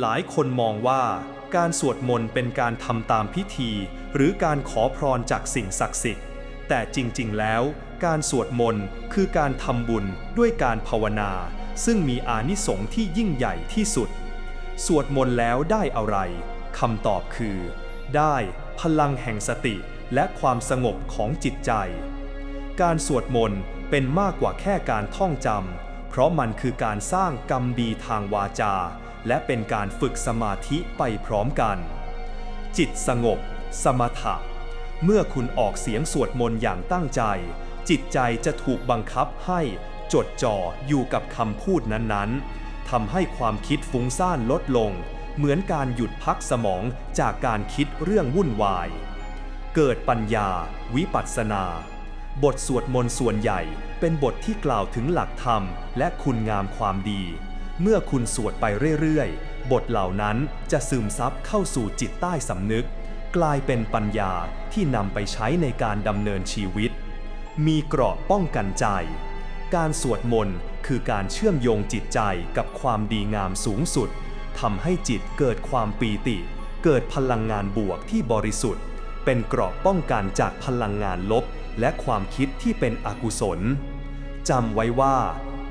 หลายคนมองว่าการสวดมนต์เป็นการทำตามพิธี หรือการขอพรจากสิ่งศักดิ์สิทธิ์ แต่จริงๆ แล้ว การสวดมนต์คือการทำบุญด้วยการภาวนา ซึ่งมีอานิสงส์ที่ยิ่งใหญ่ที่สุด สวดมนต์แล้วได้อะไรคำตอบคือ ได้พลังแห่งสติและความสงบของจิตใจ การสวดมนต์เป็นมากกว่าแค่การท่องจำ เพราะมันคือการสร้างกรรมดีทางวาจา และเป็นการฝึกสมาธิไปพร้อมกัน จิตสงบ สมถะ เมื่อคุณออกเสียงสวดมนต์อย่างตั้งใจ จิตใจจะถูกบังคับให้จดจ่ออยู่กับคำพูดนั้นๆทำให้ความคิดฟุ้งซ่านลดลง เหมือนการหยุดพักสมองจากการคิดเรื่องวุ่นวาย เกิดปัญญา วิปัสสนา บทสวดมนต์ส่วนใหญ่เป็นบทที่กล่าวถึงหลักธรรมและคุณงามความดี เมื่อคุณสวดไปเรื่อยๆ บทเหล่านั้นจะซึมซับเข้าสู่จิตใต้สำนึก กลายเป็นปัญญาที่นำไปใช้ในการดำเนินชีวิต มีเกราะป้องกันใจ การสวดมนต์คือการเชื่อมโยงจิตใจกับความดีงามสูงสุดทำให้จิตเกิดความปีติ เกิดพลังงานบวกที่บริสุทธิ์ เป็นเกราะป้องกันจากพลังงานลบ และความคิดที่เป็นอกุศลจำไว้ว่า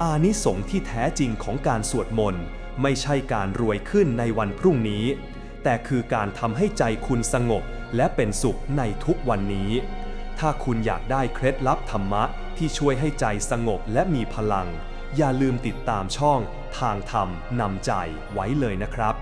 อานิสงส์ที่แท้จริงของการสวดมนต์ไม่ใช่การรวยขึ้นในวันพรุ่งนี้ แต่คือการทำให้ใจคุณสงบและเป็นสุขในทุกวันนี้ ถ้าคุณอยากได้เคล็ดลับธรรมะที่ช่วยให้ใจสงบและมีพลัง อย่าลืมติดตามช่องทางธรรมนำใจไว้เลยนะครับ